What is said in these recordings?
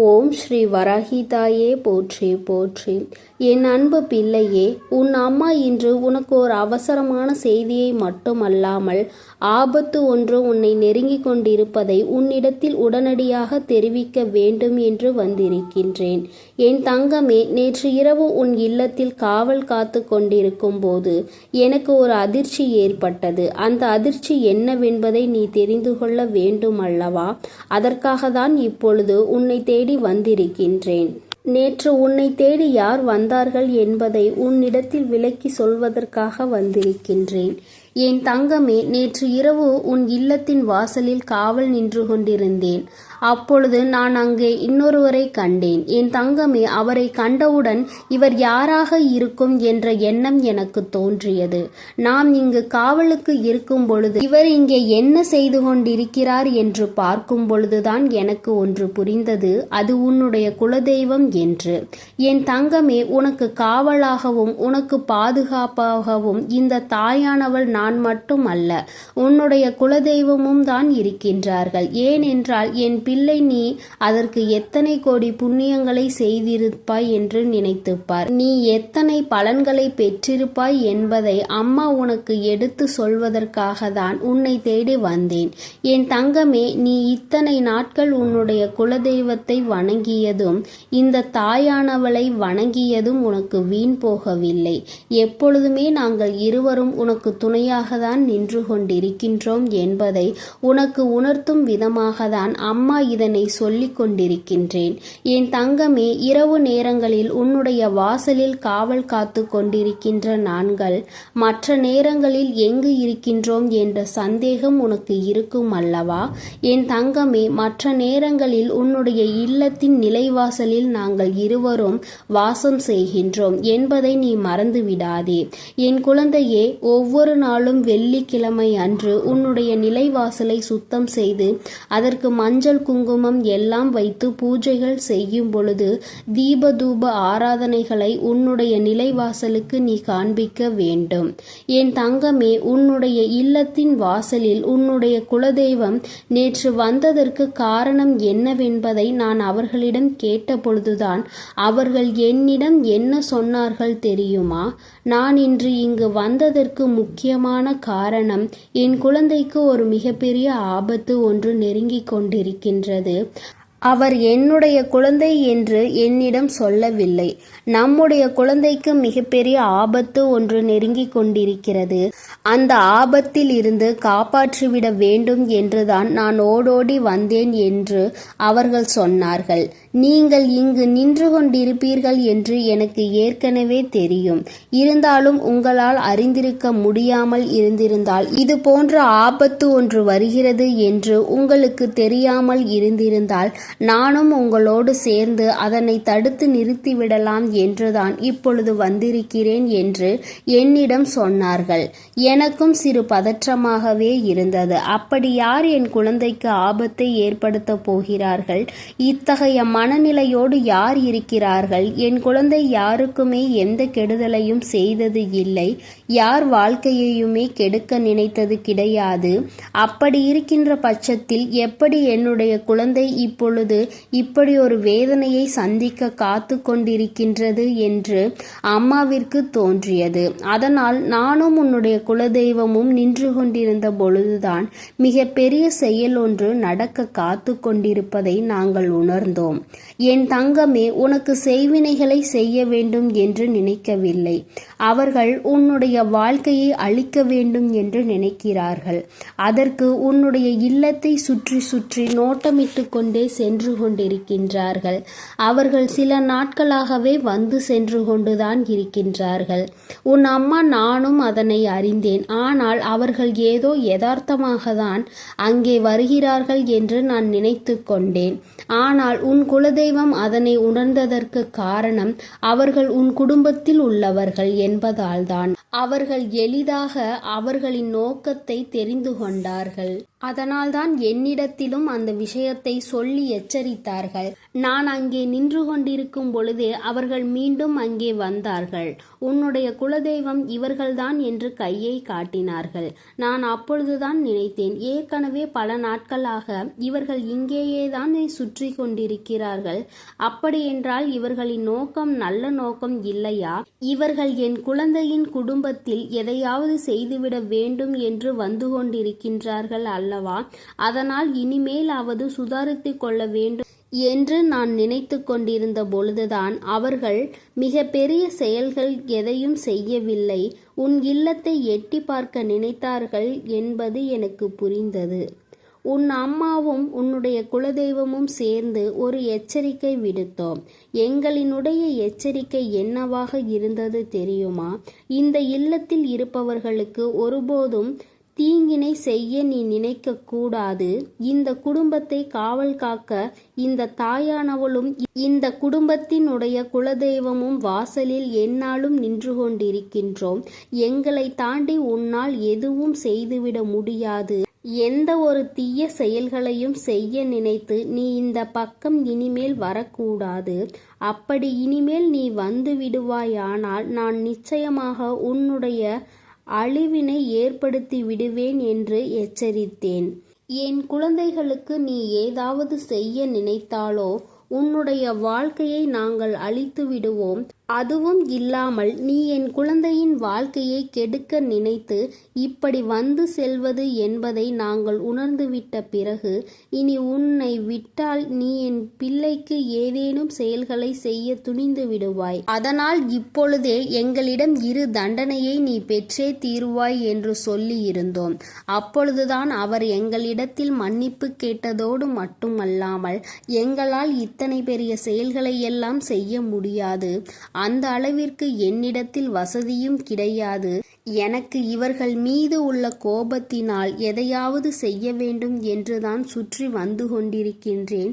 ஓம் ஸ்ரீ வராகிதாயே போற்றி போற்றி. என் அன்பு பிள்ளையே உன் அம்மா இன்று உனக்கு ஒரு அவசரமான செய்தியை மட்டுமல்லாமல் ஆபத்து ஒன்று உன்னை நெருங்கிக் கொண்டிருப்பதை உன்னிடத்தில் உடனடியாக தெரிவிக்க வேண்டும் என்று வந்திருக்கின்றேன். என் தங்கமே நேற்று இரவு உன் இல்லத்தில் காவல் காத்து கொண்டிருக்கும் போது எனக்கு ஒரு அதிர்ச்சி ஏற்பட்டது. அந்த அதிர்ச்சி என்னவென்பதை நீ தெரிந்து கொள்ள வேண்டும் அல்லவா? அதற்காக தான் இப்பொழுது உன்னை தேடி வந்திருக்கின்றேன். நேற்று உன்னை தேடி யார் வந்தார்கள் என்பதை உன்னிடத்தில் விளக்கி சொல்வதற்காக வந்திருக்கின்றேன். என் தங்கமே நேற்று இரவு உன் இல்லத்தின் வாசலில் காவல் நின்று கொண்டிருந்தேன். அப்பொழுது நான் அங்கே இன்னொருவரை கண்டேன். என் தங்கமே அவரை கண்டவுடன் இவர் யாராக இருக்கும் என்ற எண்ணம் எனக்கு தோன்றியது. நாம் இங்கு காவலுக்கு இருக்கும் பொழுது இவர் இங்கே என்ன செய்து கொண்டிருக்கிறார் என்று பார்க்கும் பொழுதுதான் எனக்கு ஒன்று புரிந்தது. அது உன்னுடைய குலதெய்வம் என்று. என் தங்கமே உனக்கு காவலாகவும் உனக்கு பாதுகாப்பாகவும் இந்த தாயானவள் நான் மட்டும் அல்ல உன்னுடைய குலதெய்வமும் தான் இருக்கின்றார்கள். ஏனென்றால் என் பிள்ளை நீ அதற்கு எத்தனை கோடி புண்ணியங்களை செய்திருப்பாய் என்று நினைத்துப்பார். நீ எத்தனை பலன்களை பெற்றிருப்பாய் என்பதை அம்மா உனக்கு எடுத்து சொல்வதற்காக தான் உன்னை தேடி வந்தேன். என் தங்கமே நீ இத்தனை நாட்கள் உன்னுடைய குலதெய்வத்தை வணங்கியதும் இந்த தாயானவளை வணங்கியதும் உனக்கு வீண் போகவில்லை. எப்பொழுதுமே நாங்கள் இருவரும் உனக்கு துணையாக தான் நின்று கொண்டிருக்கின்றோம் என்பதை உனக்கு உணர்த்தும் விதமாக தான் அம்மா இதனை சொல்லிக் கொண்டிருக்கின்றேன். என் தங்கமே இரவு நேரங்களில் உன்னுடைய வாசலில் காவல் காத்து கொண்டிருக்கின்ற நான்கள் மற்ற நேரங்களில் எங்கு இருக்கின்றோம் என்ற சந்தேகம் உனக்கு இருக்கும் அல்லவா? என் தங்கமே மற்ற நேரங்களில் உன்னுடைய இல்லத்தின் நிலைவாசலில் நாங்கள் இருவரும் வாசம் செய்கின்றோம் என்பதை நீ மறந்து விடாதே என் குழந்தையே ஒவ்வொரு நாளும் வெள்ளிக்கிழமை அன்று உன்னுடைய நிலைவாசலை சுத்தம் செய்து அதற்கு மஞ்சள் குங்குமம் எல்லாம் வைத்து பூஜைகள் செய்யும் பொழுது தீபதூப ஆராதனைகளை உன்னுடைய நிலைவாசலுக்கு நீ காண்பிக்க வேண்டும். என் தங்கமே உன்னுடைய இல்லத்தின் வாசலில் உன்னுடைய குலதெய்வம் நேற்று வந்ததற்கு காரணம் என்னவென்பதை நான் அவர்களிடம் கேட்டபொழுதுதான் அவர்கள் என்னிடம் என்ன சொன்னார்கள் தெரியுமா? நான் இன்று இங்கு வந்ததற்கு முக்கியமான காரணம் என் குழந்தைக்கு ஒரு மிகப்பெரிய ஆபத்து ஒன்று நெருங்கிக் கொண்டிருக்கின்றது. அவர் என்னுடைய குழந்தை என்று என்னிடம் சொல்லவில்லை. நம்முடைய குழந்தைக்கு மிகப்பெரிய ஆபத்து ஒன்று நெருங்கிக் கொண்டிருக்கிறது. அந்த ஆபத்தில் இருந்து காப்பாற்றிவிட வேண்டும் என்றுதான் நான் ஓடோடி வந்தேன் என்று அவர்கள் சொன்னார்கள். நீங்கள் இங்கு நின்று கொண்டிருப்பீர்கள் என்று எனக்கு ஏற்கனவே தெரியும். இருந்தாலும் உங்களால் அறிந்திருக்க முடியாமல் இருந்திருந்தால் இது போன்ற ஆபத்து ஒன்று வருகிறது என்று உங்களுக்கு தெரியாமல் இருந்திருந்தால் நானும் உங்களோடு சேர்ந்து அதனை தடுத்து நிறுத்திவிடலாம் என்றுதான் இப்பொழுது வந்திருக்கிறேன் என்று என்னிடம் சொன்னார்கள். எனக்கும் சிறு பதற்றமாகவே இருந்தது. அப்படி யார் என் குழந்தைக்கு ஆபத்தை ஏற்படுத்த போகிறார்கள்? இத்தகைய மனநிலையோடு யார் இருக்கிறார்கள்? என் குழந்தை யாருக்குமே எந்த கெடுதலையும் செய்தது இல்லை. யார் வாழ்க்கையையுமே கெடுக்க நினைத்தது கிடையாது. அப்படி இருக்கின்ற பட்சத்தில் எப்படி என்னுடைய குழந்தை இப்பொழுது இப்படி ஒரு வேதனையை சந்திக்க காத்து கொண்டிருக்கின்றது என்று அம்மாவிற்கு தோன்றியது. அதனால் நானும் உன்னுடைய குலதெய்வமும் நின்று கொண்டிருந்த பொழுதுதான் மிக பெரிய செயல் ஒன்று நடக்க காத்து கொண்டிருப்பதை நாங்கள் உணர்ந்தோம். என் தங்கமே உனக்கு செய்வினைகளை செய்ய வேண்டும் என்று நினைக்கவில்லை. அவர்கள் உன்னுடைய வாழ்க்கையை அழிக்க வேண்டும் என்று நினைக்கிறார்கள். அதற்கு உன்னுடைய இல்லத்தை சுற்றி சுற்றி நோட்டமிட்டு கொண்டே சென்று கொண்டிருக்கின்றார்கள். அவர்கள் சில நாட்களாகவே வந்து சென்று கொண்டுதான் இருக்கின்றார்கள். உன் அம்மா நானும் அதனை அறிந்தேன். ஆனால் அவர்கள் ஏதோ யதார்த்தமாக தான் அங்கே வருகிறார்கள் என்று நான் நினைத்து கொண்டேன். ஆனால் உன் குலதெய்வம் அதனை உணர்ந்ததற்கு காரணம் அவர்கள் உன் குடும்பத்தில் உள்ளவர்கள் என்பதால்தான். அவர்கள் எளிதாக அவர்களின் நோக்கத்தை தெரிந்து கொண்டார்கள். அதனால்தான் என்னிடத்திலும் அந்த விஷயத்தை சொல்லி எச்சரித்தார்கள். நான் அங்கே நின்று கொண்டிருக்கும் பொழுதே அவர்கள் மீண்டும் அங்கே வந்தார்கள். உன்னுடைய குலதெய்வம் இவர்கள்தான் என்று கையை காட்டினார்கள். நான் அப்பொழுதுதான் நினைத்தேன் ஏற்கனவே பல நாட்களாக இவர்கள் இங்கேயே தான் சுற்றி கொண்டிருக்கிறார்கள் அப்படியென்றால் இவர்களின் நோக்கம் நல்ல நோக்கம் இல்லையா? இவர்கள் என் குழந்தையின் குடும்பத்தில் எதையாவது செய்துவிட வேண்டும் என்று வந்து கொண்டிருக்கின்றார்கள் அல்ல. அல்லவா? அதனால் இனிமேலாவது சுதாரித்து கொள்ள வேண்டும் என்று நான் நினைத்து கொண்டிருந்த பொழுதுதான் அவர்கள் மிக பெரிய செயல்கள் எதையும் செய்யவில்லை. உன் இல்லத்தை எட்டி பார்க்க நினைத்தார்கள் என்பது எனக்கு புரிந்தது. உன் அம்மாவும் உன்னுடைய குலதெய்வமும் சேர்ந்து ஒரு எச்சரிக்கை விடுத்தோம். எங்களினுடைய எச்சரிக்கை என்னவாக இருந்தது தெரியுமா? இந்த இல்லத்தில் இருப்பவர்களுக்கு ஒருபோதும் தீங்கினை செய்ய நீ நினைக்க கூடாது. இந்த குடும்பத்தை காவல் காக்க இந்த தாயானவளும் இந்த குடும்பத்தினுடைய குலதெய்வமும் வாசலில் என்னாலும் நின்று கொண்டிருக்கின்றோம். எங்களை தாண்டி உன்னால் எதுவும் செய்துவிட முடியாது. எந்த ஒரு தீய செயல்களையும் செய்ய நினைத்து நீ இந்த பக்கம் இனிமேல் வரக்கூடாது. அப்படி இனிமேல் நீ வந்து விடுவாயானால் நான் நிச்சயமாக உன்னுடைய அழிவினை ஏற்படுத்தி விடுவேன் என்று எச்சரித்தேன். என் குழந்தைகளுக்கு நீ ஏதாவது செய்ய நினைத்தாலோ உன்னுடைய வாழ்க்கையை நாங்கள் அழித்து விடுவோம். அதுவும் இல்லாமல் நீ என் குழந்தையின் வாழ்க்கையை கெடுக்க நினைத்து இப்படி வந்து செல்வது என்பதை நாங்கள் உணர்ந்துவிட்ட பிறகு இனி உன்னை விட்டால் நீ என் பிள்ளைக்கு ஏதேனும் செயல்களை செய்ய துணிந்து விடுவாய். அதனால் இப்பொழுதே எங்களிடம் இரு தண்டனையை நீ பெற்றே தீருவாய் என்று சொல்லி இருந்தோம் அப்பொழுதுதான் அவர் எங்களிடத்தில் மன்னிப்பு கேட்டதோடு மட்டுமல்லாமல் எங்களால் இத்தனை பெரிய செயல்களை எல்லாம் செய்ய முடியாது. அந்த அளவிற்கு என்னிடத்தில் வசதியும் கிடையாது. எனக்கு இவர்கள் மீது உள்ள கோபத்தினால் எதையாவது செய்ய வேண்டும் என்றுதான் சுற்றி வந்து கொண்டிருக்கின்றேன்.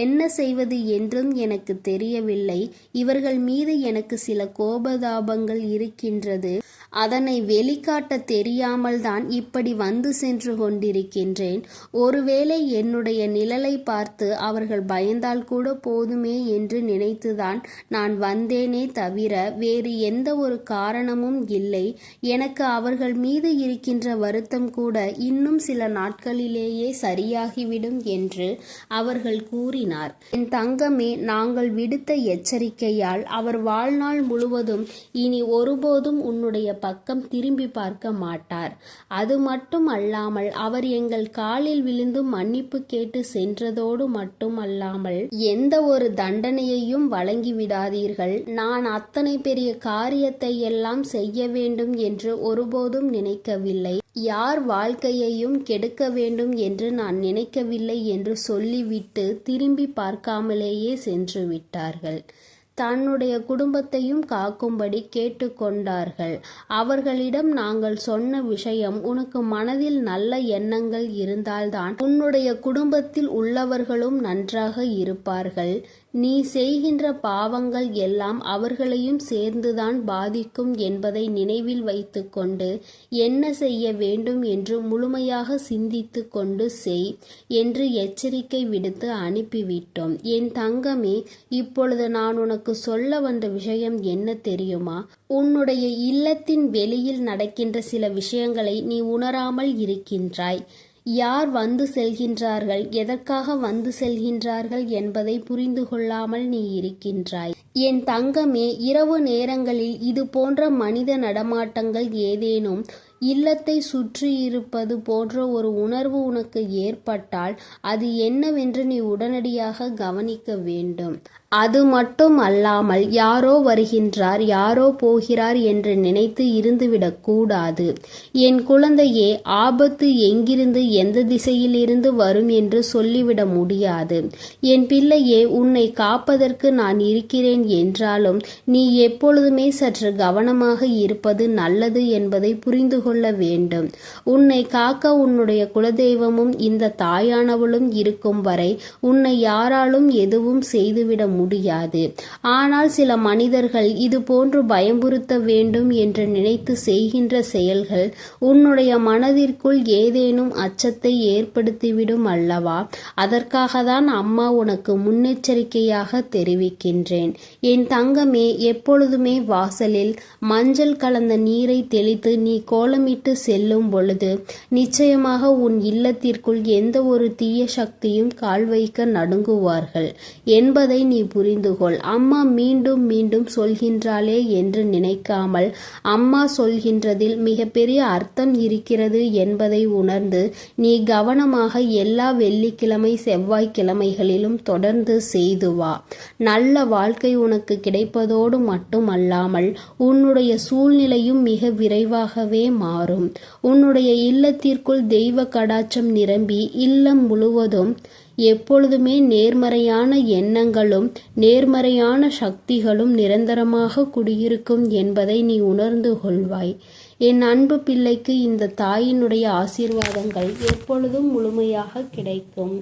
என்ன செய்வது என்றும் எனக்கு தெரியவில்லை. இவர்கள் மீது எனக்கு சில கோபதாபங்கள் இருக்கின்றது. அதனை வெளிக்காட்ட தெரியாமல் தான் இப்படி வந்து சென்று கொண்டிருக்கின்றேன். ஒருவேளை என்னுடைய நிழலை பார்த்து அவர்கள் பயந்தால் கூட போதுமே என்று நினைத்துதான் நான் வந்தேனே தவிர வேறு எந்த ஒரு காரணமும் இல்லை. எனக்கு அவர்கள் மீது இருக்கின்ற வருத்தம் கூட இன்னும் சில நாட்களிலேயே சரியாகிவிடும் என்று அவர்கள் கூறினார். என் தங்கமே நாங்கள் விடுத்த எச்சரிக்கையால் அவர் வாழ்நாள் முழுவதும் இனி ஒருபோதும் உன்னுடைய பக்கம் திரும்பி பார்க்க மாட்டார். அது மட்டும் அல்லாமல் அவர் எங்கள் காலில் விழுந்து மன்னிப்பு கேட்டு சென்றதோடு மட்டும் அல்லாமல் எந்த ஒரு தண்டனையையும் வழங்கிவிடாதீர்கள் நான் அத்தனை பெரிய காரியத்தை எல்லாம் செய்ய வேண்டும் என்று ஒருபோதும் நினைக்கவில்லை. யார் வாழ்க்கையையும் கெடுக்க வேண்டும் என்று நான் நினைக்கவில்லை என்று சொல்லிவிட்டு திரும்பி பார்க்காமலேயே சென்று விட்டார்கள். தன்னுடைய குடும்பத்தையும் காக்கும்படி கேட்டுக்கொண்டார்கள். அவர்களிடம் நாங்கள் சொன்ன விஷயம் உனக்கு மனதில் நல்ல எண்ணங்கள் இருந்தால்தான் உன்னுடைய குடும்பத்தில் உள்ளவர்களும் நன்றாக இருப்பார்கள். நீ செய்கின்ற பாவங்கள் எல்லாம் அவர்களையும் சேர்ந்துதான் பாதிக்கும் என்பதை நினைவில் வைத்துக்கொண்டு என்ன செய்ய வேண்டும் என்று முழுமையாக சிந்தித்து கொண்டு செய் என்று எச்சரிக்கை விடுத்து அனுப்பிவிட்டோம். என் தங்கமே இப்பொழுது நான் உனக்கு சொல்ல வந்த விஷயம் என்ன தெரியுமா? உன்னுடைய இல்லத்தின் வெளியில் நடக்கின்ற சில விஷயங்களை நீ உணராமல் இருக்கின்றாய். யார் வந்து செல்கின்றார்கள்? எதற்காக வந்து செல்கின்றார்கள் என்பதை புரிந்து கொள்ளாமல் நீ இருக்கின்றாய். என் தங்கமே இரவு நேரங்களில் இது போன்ற மனித நடமாட்டங்கள் ஏதேனும் இல்லத்தை சுற்றி இருப்பது போன்ற ஒரு உணர்வு உனக்கு ஏற்பட்டால் அது என்னவென்று நீ உடனடியாக கவனிக்க வேண்டும். அது மட்டும் அல்லாமல் யாரோ வருகின்றார் யாரோ போகிறார் என்று நினைத்து இருந்துவிடக் கூடாது. என் குழந்தையே ஆபத்து எங்கிருந்து எந்த திசையிலிருந்து வரும் என்று சொல்லிவிட முடியாது. என் பிள்ளையே உன்னை காப்பதற்கு நான் இருக்கிறேன் என்றாலும் நீ எப்பொழுதுமே சற்று கவனமாக இருப்பது நல்லது என்பதை புரிந்து கொள் கொள்ள வேண்டும். உன்னை காக்க உன்னுடைய குலதெய்வமும் இந்த தாயானவளும் இருக்கும் வரை உன்னை யாராலும் எதுவும் செய்துவிட முடியாது. ஆனால் சில மனிதர்கள் இது போன்று பயமுறுத்த வேண்டும் என்று நினைத்து செய்கின்ற செயல்கள் உன்னுடைய மனதிற்குள் ஏதேனும் அச்சத்தை ஏற்படுத்திவிடும் அல்லவா? அதற்காக தான் அம்மா உனக்கு முன்னெச்சரிக்கையாக தெரிவிக்கின்றேன். என் தங்கமே எப்பொழுதுமே வாசலில் மஞ்சள் கலந்த நீரை தெளித்து நீ கோலமிட்டு செல்லும் பொழுது நிச்சயமாக உன் இல்லத்திற்குள் எந்த ஒரு தீய சக்தியும் கால் வைக்க நடுங்குவார்கள் என்பதை நீ புரிந்துகொள். அம்மா மீண்டும் மீண்டும் சொல்கின்றாளே என்று நினைக்காமல் அம்மா சொல்கின்றதில் மிகப்பெரிய அர்த்தம் இருக்கிறது என்பதை உணர்ந்து நீ கவனமாக எல்லா வெள்ளிக்கிழமை செவ்வாய்க்கிழமைகளிலும் தொடர்ந்து செய்து வா. நல்ல வாழ்க்கை உனக்கு கிடைப்பதோடு மட்டுமல்லாமல் உன்னுடைய சூழ்நிலையும் மிக விரைவாகவே மாறும். உன்னுடைய இல்லத்திற்குள் தெய்வ கடாச்சம் நிரம்பி இல்லம் முழுவதும் எப்பொழுதுமே நேர்மறையான எண்ணங்களும் நேர்மறையான சக்திகளும் நிரந்தரமாக குடியிருக்கும் என்பதை நீ உணர்ந்து கொள்வாய். என் அன்பு பிள்ளைக்கு இந்த தாயினுடைய ஆசீர்வாதங்கள் எப்பொழுதும் முழுமையாக கிடைக்கும்.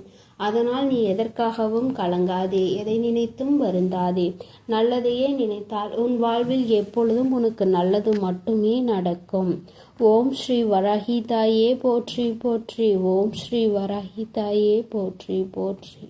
அதனால் நீ எதற்காகவும் கலங்காதே எதை நினைத்தும் வருந்தாதே. நல்லதையே நினைத்தால் உன் வாழ்வில் எப்பொழுதும் உனக்கு நல்லது மட்டுமே நடக்கும். ஓம் ஸ்ரீ வராகிதாயே போற்றி போற்றி. ஓம் ஸ்ரீ வராகிதாயே போற்றி போற்றி.